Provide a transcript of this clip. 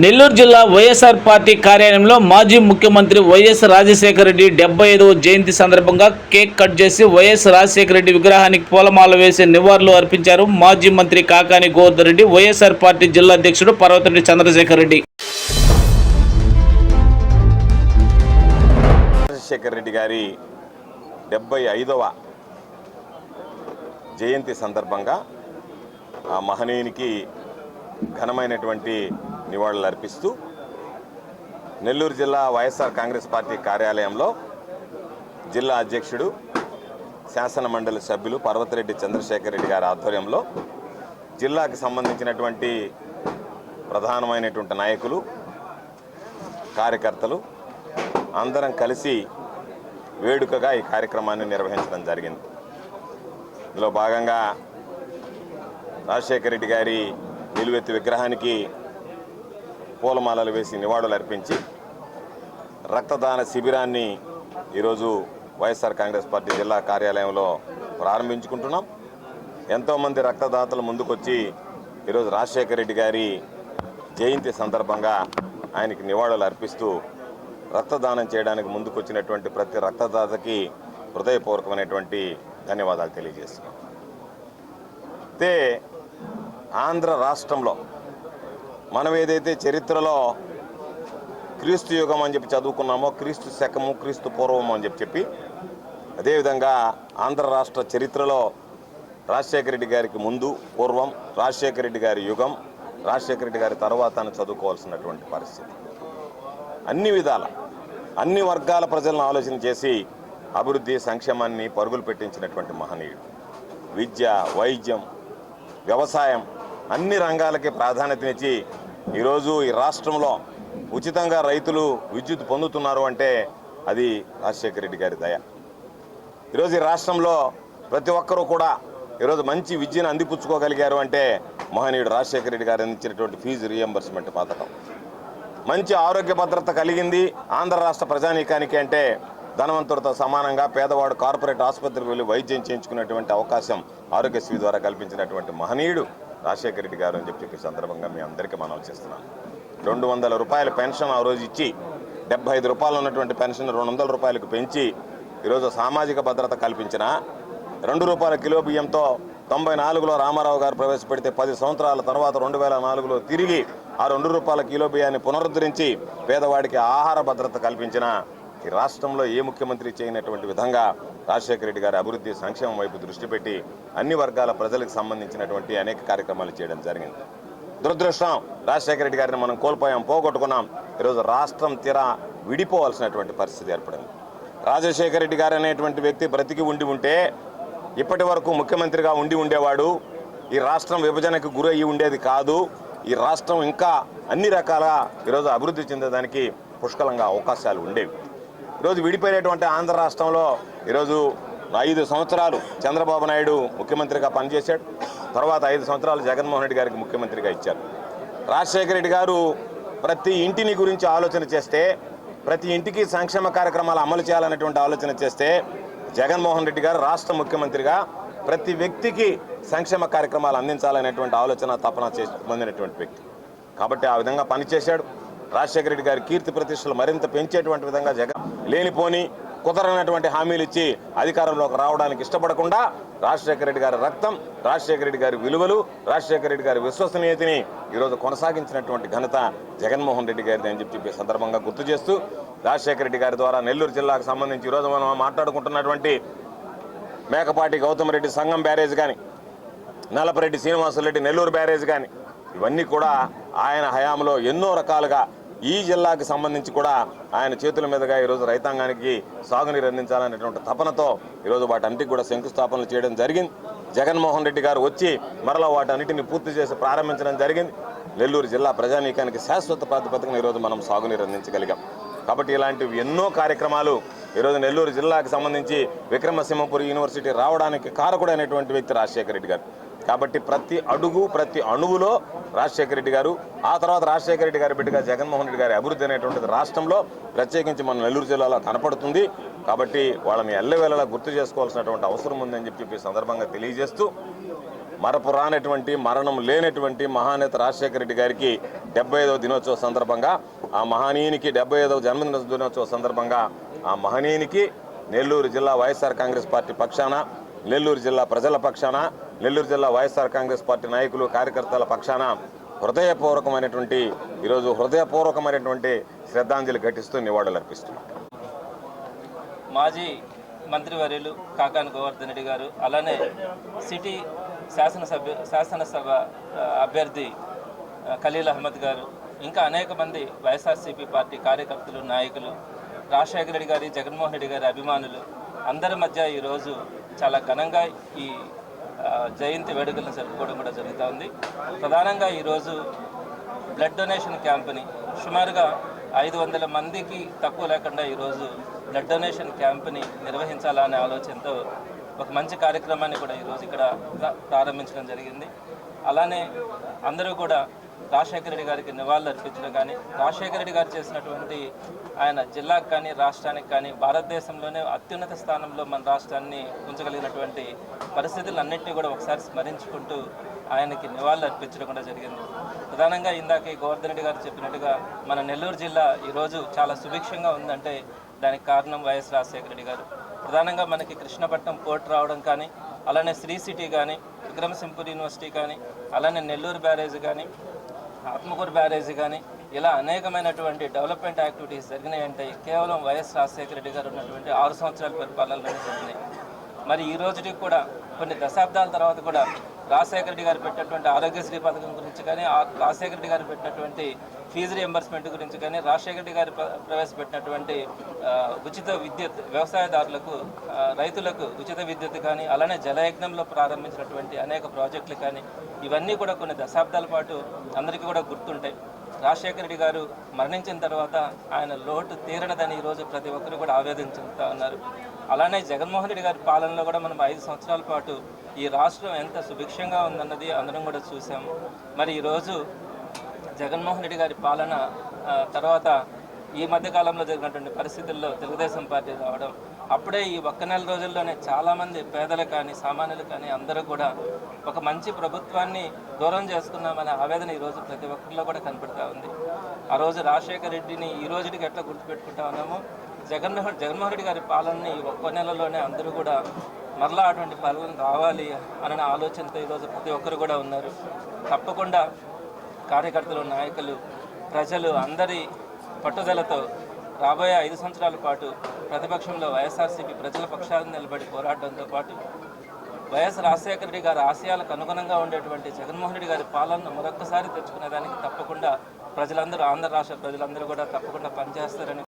నెల్లూరు జిల్లా వైఎస్ఆర్ పార్టీ కార్యాలయంలో మాజీ ముఖ్యమంత్రి వైఎస్ రాజశేఖర రెడ్డి డెబ్బై ఐదవ జయంతి సందర్భంగా కేక్ కట్ చేసి వైఎస్ రాజశేఖర రెడ్డి విగ్రహానికి పూలమాల వేసి నివాళులు అర్పించారు మాజీ మంత్రి Kakani Govardhan Reddy Y S R party జిల్లా అధ్యక్షుడు పర్వతరెడ్డి చంద్రశేఖర్ రెడ్డి. రాజశేఖర రెడ్డి గారి డెబ్బై ఐదవ జయంతి సందర్భంగా ఆ మహనీయునికి ఘనమైనటువంటి నివాళులు అర్పిస్తూ నెల్లూరు జిల్లా వైఎస్ఆర్ కాంగ్రెస్ పార్టీ కార్యాలయంలో జిల్లా అధ్యక్షుడు శాసన మండలి సభ్యులు పర్వతిరెడ్డి చంద్రశేఖర్ రెడ్డి గారి ఆధ్వర్యంలో జిల్లాకి సంబంధించినటువంటి ప్రధానమైనటువంటి నాయకులు కార్యకర్తలు అందరం కలిసి వేడుకగా ఈ కార్యక్రమాన్ని నిర్వహించడం జరిగింది. ఇందులో భాగంగా రాజశేఖర రెడ్డి గారి నిలువెత్తి విగ్రహానికి పూలమాలలు వేసి నివాళులు అర్పించి రక్తదాన శిబిరాన్ని ఈరోజు వైఎస్ఆర్ కాంగ్రెస్ పార్టీ జిల్లా కార్యాలయంలో ప్రారంభించుకుంటున్నాం. ఎంతోమంది రక్తదాతలు ముందుకొచ్చి ఈరోజు రాజశేఖర రెడ్డి గారి జయంతి సందర్భంగా ఆయనకి నివాళులు అర్పిస్తూ రక్తదానం చేయడానికి ముందుకొచ్చినటువంటి ప్రతి రక్తదాతకి హృదయపూర్వకమైనటువంటి ధన్యవాదాలు తెలియజేస్తున్నాం. అయితే ఆంధ్ర రాష్ట్రంలో మనం ఏదైతే చరిత్రలో క్రీస్తు యుగం అని చెప్పి చదువుకున్నామో క్రీస్తు శకము క్రీస్తు పూర్వము అని చెప్పి చెప్పి అదేవిధంగా ఆంధ్ర రాష్ట్ర చరిత్రలో రాజశేఖర రెడ్డి గారికి ముందు పూర్వం రాజశేఖర రెడ్డి గారి యుగం రాజశేఖర రెడ్డి గారి తర్వాత అని చదువుకోవాల్సినటువంటి పరిస్థితి. అన్ని విధాల అన్ని వర్గాల ప్రజలను ఆలోచన చేసి అభివృద్ధి సంక్షేమాన్ని పరుగులు పెట్టించినటువంటి మహనీయుడు. విద్య వైద్యం వ్యవసాయం అన్ని రంగాలకి ప్రాధాన్యతనిచ్చి ఈరోజు ఈ రాష్ట్రంలో ఉచితంగా రైతులు విద్యుత్ పొందుతున్నారు అంటే అది రాజశేఖర రెడ్డి గారి దయ. ఈరోజు ఈ రాష్ట్రంలో ప్రతి ఒక్కరూ కూడా ఈరోజు మంచి విద్యను అందిపుచ్చుకోగలిగారు అంటే మహనీయుడు రాజశేఖర రెడ్డి గారు అందించినటువంటి ఫీజు రియంబర్స్మెంట్ పథకం. మంచి ఆరోగ్య భద్రత కలిగింది ఆంధ్ర రాష్ట్ర ప్రజానీకానికి అంటే ధనవంతుడితో సమానంగా పేదవాడు కార్పొరేట్ ఆసుపత్రికి వెళ్ళి వైద్యం చేయించుకునేటువంటి అవకాశం ఆరోగ్యశ్రీ ద్వారా కల్పించినటువంటి మహనీయుడు. రాజశేఖర రెడ్డి గారు అని చెప్పి చెప్పే సందర్భంగా మీ అందరికీ మనవి చేస్తున్నాను రెండు వందల రూపాయల పెన్షన్ ఆ రోజు ఇచ్చి డెబ్బై ఐదు రూపాయలు ఉన్నటువంటి పెన్షన్ రెండు వందల రూపాయలకు పెంచి ఈరోజు సామాజిక భద్రత కల్పించిన రెండు రూపాయల కిలో బియ్యంతో తొంభై నాలుగులో రామారావు గారు ప్రవేశపెడితే పది సంవత్సరాల తర్వాత రెండు వేల నాలుగులో తిరిగి ఆ రెండు రూపాయల కిలో బియ్యాన్ని పునరుద్ధరించి పేదవాడికి ఆహార భద్రత కల్పించిన ఈ రాష్ట్రంలో ఏ ముఖ్యమంత్రి చేయనటువంటి విధంగా రాజశేఖర రెడ్డి గారి అభివృద్ధి సంక్షేమం వైపు దృష్టి పెట్టి అన్ని వర్గాల ప్రజలకు సంబంధించినటువంటి అనేక కార్యక్రమాలు చేయడం జరిగింది. దురదృష్టం రాజశేఖర రెడ్డి గారిని మనం కోల్పోయాం పోగొట్టుకున్నాం. ఈరోజు రాష్ట్రం తీరా విడిపోవాల్సినటువంటి పరిస్థితి ఏర్పడింది. రాజశేఖర రెడ్డి గారు అనేటువంటి వ్యక్తి బ్రతికి ఉండి ఉంటే ఇప్పటి వరకు ముఖ్యమంత్రిగా ఉండి ఉండేవాడు ఈ రాష్ట్రం విభజనకు గురయ్యి ఉండేది కాదు. ఈ రాష్ట్రం ఇంకా అన్ని రకాల ఈరోజు అభివృద్ధి చెందేదానికి పుష్కలంగా అవకాశాలు ఉండేవి. ఈరోజు విడిపోయినటువంటి ఆంధ్ర రాష్ట్రంలో ఈరోజు ఐదు సంవత్సరాలు చంద్రబాబు నాయుడు ముఖ్యమంత్రిగా పనిచేశాడు. తర్వాత ఐదు సంవత్సరాలు జగన్మోహన్ రెడ్డి గారికి ముఖ్యమంత్రిగా ఇచ్చారు. రాజశేఖర రెడ్డి గారు ప్రతి ఇంటిని గురించి ఆలోచన చేస్తే ప్రతి ఇంటికి సంక్షేమ కార్యక్రమాలు అమలు చేయాలనేటువంటి ఆలోచన చేస్తే జగన్మోహన్ రెడ్డి గారు రాష్ట్ర ముఖ్యమంత్రిగా ప్రతి వ్యక్తికి సంక్షేమ కార్యక్రమాలు అందించాలనేటువంటి ఆలోచన తపన చేసి పొందినటువంటి వ్యక్తి. కాబట్టి ఆ విధంగా పనిచేశాడు. రాజశేఖర రెడ్డి గారి కీర్తి ప్రతిష్టలు మరింత పెంచేటువంటి విధంగా జగన్ లేనిపోని కుదరనటువంటి హామీలు ఇచ్చి అధికారంలోకి రావడానికి ఇష్టపడకుండా రాజశేఖర రెడ్డి గారి రక్తం రాజశేఖర రెడ్డి గారి విలువలు రాజశేఖర రెడ్డి గారి విశ్వసనీయతని ఈరోజు కొనసాగించినటువంటి ఘనత జగన్మోహన్ రెడ్డి గారిది అని చెప్పి సందర్భంగా గుర్తు చేస్తూ రాజశేఖర రెడ్డి గారి ద్వారా నెల్లూరు జిల్లాకు సంబంధించి ఈరోజు మనం మాట్లాడుకుంటున్నటువంటి మేకపాటి గౌతమ్ రెడ్డి సంఘం బ్యారేజ్ కానీ నలపరెడ్డి శ్రీనివాసరెడ్డి నెల్లూరు బ్యారేజ్ కానీ ఇవన్నీ కూడా ఆయన హయాంలో ఎన్నో రకాలుగా ఈ జిల్లాకు సంబంధించి కూడా ఆయన చేతుల మీదుగా ఈరోజు రైతాంగానికి సాగునీరు అందించాలనేటువంటి తపనతో ఈరోజు వాటన్నిటికి కూడా శంకుస్థాపనలు చేయడం జరిగింది. జగన్మోహన్ రెడ్డి గారు వచ్చి మరలా వాటన్నిటిని పూర్తి చేసి ప్రారంభించడం జరిగింది. నెల్లూరు జిల్లా ప్రజానీకానికి శాశ్వత ప్రాతిపదికన ఈరోజు మనం సాగునీరు అందించగలిగాం. కాబట్టి ఇలాంటివి ఎన్నో కార్యక్రమాలు ఈరోజు నెల్లూరు జిల్లాకు సంబంధించి విక్రమసింహపురి యూనివర్సిటీ రావడానికి కారకుడైనటువంటి వ్యక్తి రాజశేఖర రెడ్డి గారు. కాబట్టి ప్రతి అడుగు ప్రతి అణువులో రాజశేఖర రెడ్డి గారు ఆ తర్వాత రాజశేఖర రెడ్డి గారి బిడ్డగా జగన్మోహన్ రెడ్డి గారి అభివృద్ధి అనేటువంటిది రాష్ట్రంలో ప్రత్యేకించి మన నెల్లూరు జిల్లాలో కనపడుతుంది. కాబట్టి వాళ్ళని ఎల్లవేళలా గుర్తు చేసుకోవాల్సినటువంటి అవసరం ఉందని చెప్పి చెప్పి సందర్భంగా తెలియజేస్తూ మరపు రానటువంటి మరణం లేనటువంటి మహానేత రాజశేఖర రెడ్డి గారికి డెబ్బై ఐదవ దినోత్సవ సందర్భంగా ఆ మహనీయునికి డెబ్బై ఐదవ జన్మదిన దినోత్సవ సందర్భంగా ఆ మహనీయునికి నెల్లూరు జిల్లా వైఎస్ఆర్ కాంగ్రెస్ పార్టీ పక్షాన నెల్లూరు జిల్లా ప్రజల పక్షాన నెల్లూరు జిల్లా వైఎస్ఆర్ కాంగ్రెస్ పార్టీ నాయకులు కార్యకర్తల పక్షాన హృదయపూర్వకమైనటువంటి ఈరోజు హృదయపూర్వకమైనటువంటి శ్రద్ధాంజలి ఘటిస్తూ నివాళులర్పిస్తున్నాం. మాజీ మంత్రివర్యులు కాకాని గోవర్ధన్ రెడ్డి గారు అలానే సిటీ శాసనసభ్య శాసనసభ అభ్యర్థి ఖలీల్ అహ్మద్ గారు ఇంకా అనేక మంది వైఎస్ఆర్సీపీ పార్టీ కార్యకర్తలు నాయకులు రాజశేఖర రెడ్డి గారి జగన్మోహన్ రెడ్డి గారి అభిమానులు అందరి మధ్య ఈరోజు చాలా ఘనంగా ఈ జయంతి వేడుకలను జరుపుకోవడం కూడా జరుగుతూ ఉంది. ప్రధానంగా ఈరోజు బ్లడ్ డొనేషన్ క్యాంప్ని సుమారుగా ఐదు వందల మందికి తక్కువ లేకుండా ఈరోజు బ్లడ్ డొనేషన్ క్యాంప్ని నిర్వహించాలనే ఆలోచనతో ఒక మంచి కార్యక్రమాన్ని కూడా ఈరోజు ఇక్కడ ప్రారంభించడం జరిగింది. అలానే అందరూ కూడా రాజశేఖర రెడ్డి గారికి నివాళులు అర్పించడం కానీ రాజశేఖర రెడ్డి గారు చేసినటువంటి ఆయన జిల్లాకు కానీ రాష్ట్రానికి కానీ భారతదేశంలోనే అత్యున్నత స్థానంలో మన రాష్ట్రాన్ని ఉంచగలిగినటువంటి పరిస్థితులన్నింటినీ కూడా ఒకసారి స్మరించుకుంటూ ఆయనకి నివాళులు అర్పించడం కూడా జరిగింది. ప్రధానంగా ఇందాక ఈ గోవర్ధన్ రెడ్డి గారు చెప్పినట్టుగా మన నెల్లూరు జిల్లా ఈరోజు చాలా సుభిక్షంగా ఉందంటే దానికి కారణం వైఎస్ రాజశేఖర రెడ్డి గారు. ప్రధానంగా మనకి కృష్ణపట్నం పోర్ట్ రావడం కానీ అలానే శ్రీ సిటీ కానీ విక్రమసింపూర్ యూనివర్సిటీ కానీ అలానే నెల్లూరు బ్యారేజ్ కానీ ఆత్మకూరు బ్యారేజ్ కానీ ఇలా అనేకమైనటువంటి డెవలప్మెంట్ యాక్టివిటీస్ జరిగినాయంటే కేవలం వైఎస్ రాజశేఖర రెడ్డి గారు ఉన్నటువంటి ఆరు సంవత్సరాల పరిపాలనలోనే జరిగినాయి. మరి ఈ రోజుకి కూడా కొన్ని దశాబ్దాల తర్వాత కూడా రాజశేఖర రెడ్డి గారు పెట్టినటువంటి ఆరోగ్యశ్రీ పథకం గురించి కానీ రాజశేఖర రెడ్డి గారు పెట్టినటువంటి ఫీజు రియంబర్స్మెంట్ గురించి కానీ రాజశేఖర గారి గారు ప్ర- ప్రవేశపెట్టినటువంటి ఉచిత విద్యుత్ వ్యవసాయదారులకు రైతులకు ఉచిత విద్యుత్ కానీ అలానే జలయజ్ఞంలో ప్రారంభించినటువంటి అనేక ప్రాజెక్టులు కానీ ఇవన్నీ కూడా కొన్ని దశాబ్దాల పాటు అందరికీ కూడా గుర్తుంటాయి. రాజశేఖర రెడ్డి గారు మరణించిన తర్వాత ఆయన లోటు తీరనదని ఈరోజు ప్రతి ఒక్కరు కూడా ఆవేదన చెందుతా ఉన్నారు. అలానే జగన్మోహన్ రెడ్డి గారి పాలనలో కూడా మనం ఐదు సంవత్సరాల పాటు ఈ రాష్ట్రం ఎంత సుభిక్షంగా ఉందన్నది అందరం కూడా చూసాము. మరి ఈరోజు జగన్మోహన్ రెడ్డి గారి పాలన తర్వాత ఈ మధ్యకాలంలో జరిగినటువంటి పరిస్థితుల్లో తెలుగుదేశం పార్టీ రావడం అప్పుడే ఈ ఒక్క నెల రోజుల్లోనే చాలామంది పేదలు కానీ సామాన్యులు కానీ అందరూ కూడా ఒక మంచి ప్రభుత్వాన్ని దూరం చేసుకున్నామనే ఆవేదన ఈరోజు ప్రతి ఒక్కరిలో కూడా కనపడతా ఉంది. ఆ రోజు రాజశేఖర రెడ్డిని ఈ రోజుకి ఎట్లా గుర్తుపెట్టుకుంటా ఉన్నామో జగన్మోహన్ జగన్మోహన్ రెడ్డి గారి పాలనని ఈ ఒక్క నెలలోనే అందరూ కూడా మరలా అటువంటి పాలన రావాలి అనే ఆలోచనతో ఈరోజు ప్రతి ఒక్కరు కూడా ఉన్నారు. తప్పకుండా కార్యకర్తలు నాయకులు ప్రజలు అందరి పట్టుదలతో రాబోయే ఐదు సంవత్సరాల పాటు ప్రతిపక్షంలో వైఎస్ఆర్సీపీ ప్రజల పక్షాన్ని నిలబడి పోరాటంతో పాటు వైఎస్ రాజశేఖర రెడ్డి గారి ఆశయాలకు అనుగుణంగా ఉండేటువంటి జగన్మోహన్ రెడ్డి గారి పాలనను మరొక్కసారి తెచ్చుకునేదానికి తప్పకుండా ప్రజలందరూ ఆంధ్ర రాష్ట్ర ప్రజలందరూ కూడా తప్పకుండా పనిచేస్తారని